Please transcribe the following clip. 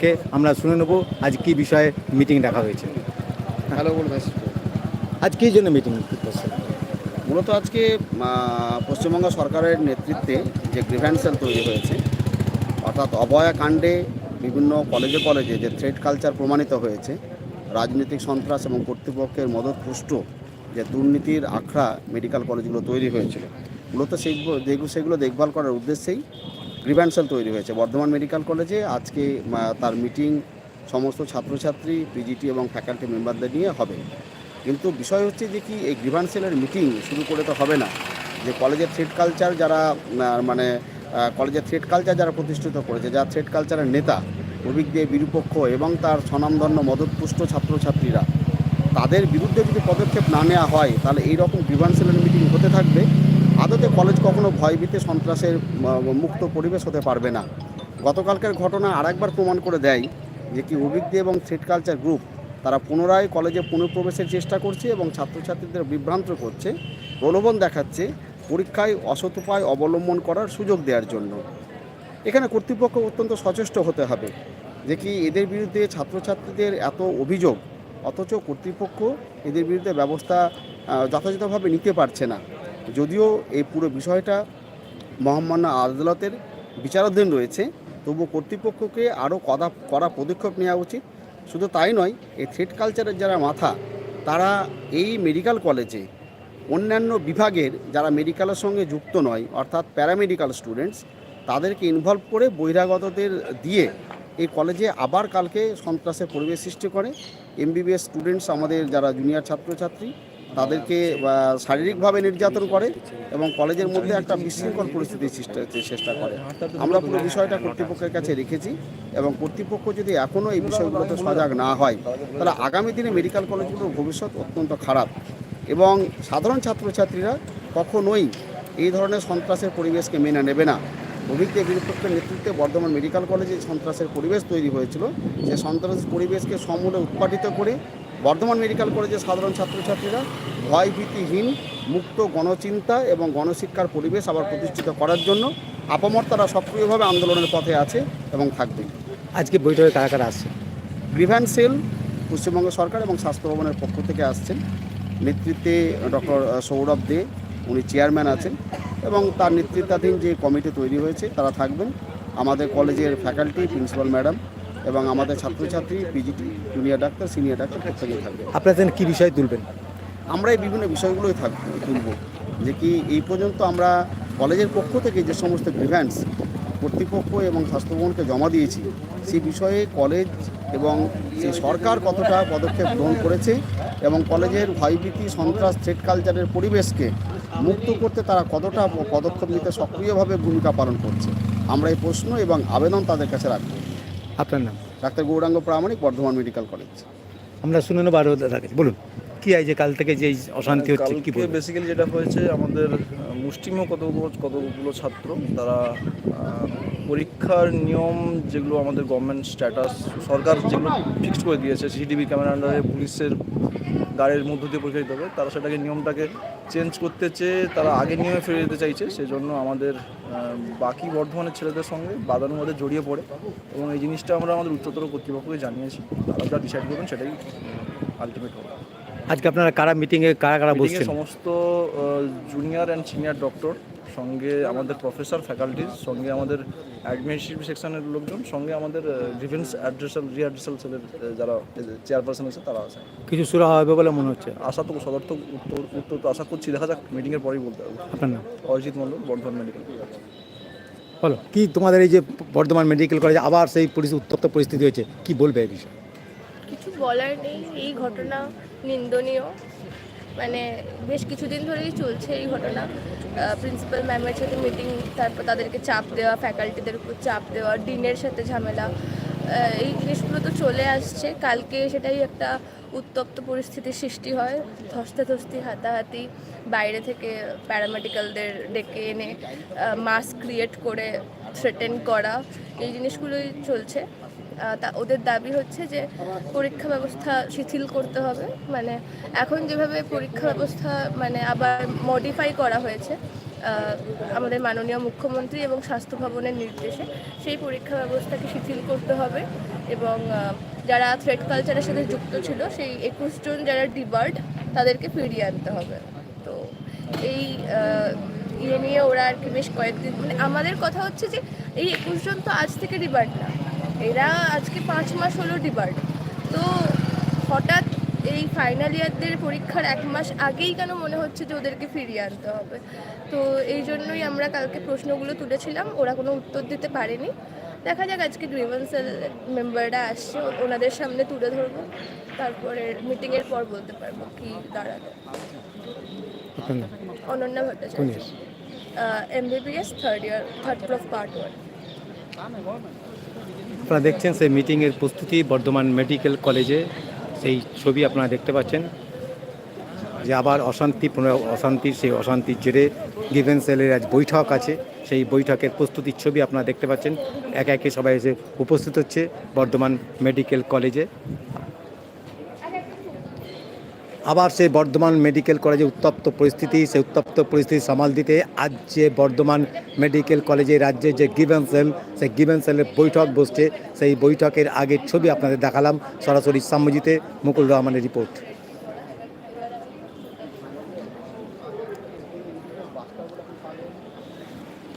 কে আমরা শুনে নেব আজ কি বিষয়ে মিটিং ডাকা হয়েছে। হ্যালো আজ কী জন্য মিটিং মূলত আজকে পশ্চিমবঙ্গ সরকারের নেতৃত্বে যে গ্রিভ্যান্সেল তৈরি হয়েছে অর্থাৎ অবয়া কাণ্ডে বিভিন্ন কলেজে কলেজে যে থ্রেড কালচার প্রমাণিত হয়েছে রাজনৈতিক সন্ত্রাস এবং কর্তৃপক্ষের মদতপুষ্ট যে দুর্নীতির আখড়া মেডিকেল কলেজগুলো তৈরি হয়েছিল মূলত সেইগুলো যেগুলো সেগুলো দেখভাল করার উদ্দেশ্যেই গ্রিভ্যান্সেল তৈরি হয়েছে। বর্ধমান মেডিকেল কলেজে আজকে তার মিটিং সমস্ত ছাত্রছাত্রী, পিজিটি এবং ফ্যাকাল্টি মেম্বারদের নিয়ে হবে। কিন্তু বিষয় হচ্ছে যে কি, এই গ্রিভান্সেলের মিটিং শুরু করে তো হবে না। যে কলেজের থ্রেড কালচার যারা মানে কলেজের থ্রেড কালচার যারা প্রতিষ্ঠিত করেছে, যারা থ্রেড কালচারের নেতা, অভিজ্ঞ, বিরূপক্ষ এবং তার স্বনামধন্য, মদতপুষ্ট ছাত্রছাত্রীরা, তাদের বিরুদ্ধে যদি পদক্ষেপ না নেওয়া হয়, তাহলে এই রকম মিটিং হতে থাকবে। আদতে কলেজ কখনো ভয়ভীতি, সন্ত্রাসের মুক্ত পরিবেশ হতে পারবে না। গতকালকের ঘটনা আরেকবার প্রমাণ করে দেয় যে কি অভিজ্ঞ এবং থ্রেড কালচার গ্রুপ তারা পুনরায় কলেজে পুনঃপ্রবেশের চেষ্টা করছে এবং ছাত্রছাত্রীদের বিভ্রান্ত করছে, প্রলোভন দেখাচ্ছে, পরীক্ষায় অসৎ উপায় অবলম্বন করার সুযোগ দেওয়ার জন্য। এখানে কর্তৃপক্ষ অত্যন্ত সচেষ্ট হতে হবে যে কি এদের বিরুদ্ধে ছাত্রছাত্রীদের এত অভিযোগ, অথচ কর্তৃপক্ষ এদের বিরুদ্ধে ব্যবস্থা যথাযথভাবে নিতে পারছে না। যদিও এই পুরো বিষয়টা মহামান্য আদালতের বিচারাধীন রয়েছে তবু কর্তৃপক্ষকে আরও কদা, কড়া পদক্ষেপ নেওয়া উচিত। শুধু তাই নয়, এই থ্রেড কালচারের যারা মাথা, তারা এই মেডিকেল কলেজে অন্যান্য বিভাগের যারা মেডিকেলের সঙ্গে যুক্ত নয়, অর্থাৎ প্যারামেডিক্যাল স্টুডেন্টস, তাদেরকে ইনভলভ করে বহিরাগতদের দিয়ে এই কলেজে আবার কালকে সন্ত্রাসের পরিবেশ সৃষ্টি করে। এমবিবিএস স্টুডেন্টস আমাদের যারা জুনিয়র ছাত্রছাত্রী তাদেরকে শারীরিকভাবে নির্যাতন করে এবং কলেজের মধ্যে একটা বিশৃঙ্খল পরিস্থিতির সৃষ্টি চেষ্টা করে। আমরা পুরো বিষয়টা কর্তৃপক্ষের কাছে রেখেছি এবং কর্তৃপক্ষ যদি এখনও এই বিষয়গুলোতে সজাগ না হয়, তাহলে আগামী দিনে মেডিকেল কলেজগুলোর ভবিষ্যৎ অত্যন্ত খারাপ এবং সাধারণ ছাত্রছাত্রীরা কখনোই এই ধরনের সন্ত্রাসের পরিবেশকে মেনে নেবে না। অভিজ্ঞ বিরুপক্ষের নেতৃত্বে বর্ধমান মেডিকেল কলেজে সন্ত্রাসের পরিবেশ তৈরি হয়েছিল। সে সন্ত্রাসের পরিবেশকে সমূলে উৎপাটিত করে বর্ধমান মেডিকেল কলেজের সাধারণ ছাত্রছাত্রীরা ভয়ভীতিহীন মুক্ত গণচিন্তা এবং গণশিক্ষার পরিবেশ আবার প্রতিষ্ঠিত করার জন্য আপামর তারা সক্রিয়ভাবে আন্দোলনের পথে আছে এবং থাকবে। আজকে বৈঠকে কারা কারা আসছে গ্রিভ্যান্স সেল পশ্চিমবঙ্গ সরকার এবং স্বাস্থ্য ভবনের পক্ষ থেকে আসছেন। নেতৃত্বে ডক্টর সৌরভ দে উনি চেয়ারম্যান আছেন এবং তার নেতৃত্বাধীন যে কমিটি তৈরি হয়েছে তারা থাকবেন। আমাদের কলেজের ফ্যাকাল্টি প্রিন্সিপাল ম্যাডাম এবং আমাদের ছাত্রছাত্রী PGT junior doctor senior doctor প্রত্যেকেই থাকবে। আপনাদের কী বিষয় তুলবেন? আমরা এই বিভিন্ন বিষয়গুলোই থাকব তুলব। যে কি এই পর্যন্ত আমরা কলেজের পক্ষ থেকে যে সমস্ত গ্রিভ্যান্স কর্তৃপক্ষ এবং স্বাস্থ্যভবনকে জমা দিয়েছি সেই বিষয়ে কলেজ এবং সেই সরকার কতটা পদক্ষেপ গ্রহণ করেছে এবং কলেজের ভয়ভীতি সন্ত্রাস থ্রেড কালচারের পরিবেশকে মুক্ত করতে তারা কতটা পদক্ষেপ নিতে সক্রিয়ভাবে ভূমিকা পালন করছে আমরা এই প্রশ্ন এবং আবেদন তাদের কাছে রাখব। আপনার নাম? Doctor Gouranga Pramanik Bardhaman medical college. আমরা শুনে নেব আরও থাকি বলুন কি আই যে কাল থেকে যে এই অশান্তি হচ্ছে কি কালকে বেসিক্যালি যেটা হয়েছে আমাদের মুষ্টিমেয় কতগুলো কতগুলো ছাত্র তারা পরীক্ষার নিয়ম যেগুলো আমাদের গভর্নমেন্ট স্ট্যাটাস সরকার যেগুলো ফিক্সড করে দিয়েছে সিসিটিভি ক্যামেরা আন্ডারে পুলিশের গাড়ির মধ্য দিয়ে পরিচালিত হবে। তারা সেটাকে নিয়মটাকে চেঞ্জ করতে চেয়ে তারা আগে নিয়মে ফিরে যেতে চাইছে। সেজন্য আমাদের বাকি বর্ধমানের ছেলেদের সঙ্গে বাদানুবাদে মধ্যে জড়িয়ে পড়ে এবং এই জিনিসটা আমরা আমাদের উচ্চতর কর্তৃপক্ষকে জানিয়েছি। তারা যা ডিসাইড করবেন সেটাই আলটিমেট হবে। আজকে আপনারা কারা মিটিংয়ে কারা কারা বসছেন? সমস্ত জুনিয়র অ্যান্ড সিনিয়র ডক্টর সঙ্গে আমাদের প্রফেসর ফ্যাকাল্টিজ সঙ্গে আমাদের অ্যাডমিনিস্ট্রেটিভ সেকশনের লোকজন সঙ্গে আমাদের ডিফেন্স অ্যাড্রেসাল রিঅ্যাড্রেসাল সেলের যারা চেয়ারপারসন আছে তারা আছে। কিছু সুরা হবে বলে মনে হচ্ছে। আশা তো সদর্থক উত্তর উত্তর তো আশা করছি। দেখা যাক মিটিংয়ের পরেই বলতে হবে। আপনার নাম? অরিজিৎ মণ্ডল বর্ধমান মেডিকেল বলো কি তোমাদের এই যে বর্ধমান মেডিকেল কলেজে আবার সেই পরিস্থিতি উত্তপ্ত পরিস্থিতি হয়েছে? কি বলবে এই বিষয়ে? কিছু বলার নেই। এই ঘটনা নিন্দনীয়। মানে বেশ কিছুদিন ধরেই চলছে এই ঘটনা। প্রিন্সিপাল ম্যামের সাথে মিটিং তারপর তাদেরকে চাপ দেওয়া ফ্যাকাল্টিদের উপর চাপ দেওয়া ডিনের সাথে ঝামেলা। এই জিনিসগুলো তো চলে আসছে। কালকে সেটাই একটা উত্তপ্ত পরিস্থিতির সৃষ্টি হয়। ধস্তাধস্তি, হাতাহাতি, বাইরে থেকে প্যারামেডিক্যালদের ডেকে এনে মাস্ক ক্রিয়েট করে থ্রেটেন করা, এই জিনিসগুলোই চলছে। তা ওদের দাবি হচ্ছে যে পরীক্ষা ব্যবস্থা শিথিল করতে হবে। মানে এখন যেভাবে পরীক্ষা ব্যবস্থা মানে আবার মডিফাই করা হয়েছে আমাদের মাননীয় মুখ্যমন্ত্রী এবং স্বাস্থ্য ভবনের নির্দেশে, সেই পরীক্ষা ব্যবস্থাকে শিথিল করতে হবে এবং যারা থ্রেড কালচারের সাথে যুক্ত ছিল, সেই একুশ জন যারা ডিবার্ড তাদেরকে ফিরিয়ে আনতে হবে। তো এই ইয়ে নিয়ে ওরা আর কি বেশ কয়েকদিন মানে আমাদের কথা হচ্ছে যে এই একুশ জন তো আজ থেকে ডিবার্ড না। এরা আজকে পাঁচ মাস হলো ডিবার্ড তো হঠাৎ এই ফাইনাল ইয়ারদের পরীক্ষার এক মাস আগেই কেন মনে হচ্ছে যে ওদেরকে ফিরিয়ে আনতে হবে তো এই জন্যই আমরা কালকে প্রশ্নগুলো তুলেছিলাম ওরা কোনো উত্তর দিতে পারেনি দেখা যাক আজকে গ্রিভেন্সেল মেম্বাররা আসছে ওনাদের সামনে তুলে ধরবো তারপরে মিটিংয়ের পর বলতে পারব কি দাঁড়াল নাম? Ananya Bhattacharya? MBBS third year third class part one আপনারা দেখছেন সেই মিটিংয়ের প্রস্তুতি বর্ধমান মেডিকেল কলেজে। সেই ছবি আপনারা দেখতে পাচ্ছেন। যে আবার অশান্তি অশান্তির, সেই অশান্তির জেরে গিভেন সেলের আজ বৈঠক আছে। সেই বৈঠকের প্রস্তুতির ছবি আপনারা দেখতে পাচ্ছেন। একে একে সবাই এসে উপস্থিত হচ্ছে বর্ধমান মেডিকেল কলেজে। আবার সেই বর্ধমান মেডিকেল কলেজে উত্তপ্ত পরিস্থিতি, সেই উত্তপ্ত পরিস্থিতি সামাল দিতে আজ যে বর্ধমান মেডিকেল কলেজে রাজ্যে যে গিভেন সেল, সেই গিভেন সেলের বৈঠক বসছে। সেই বৈঠকের আগের ছবি আপনাদের দেখালাম। সরাসরি সাম্যজিতে মুকুল রহমানের রিপোর্ট।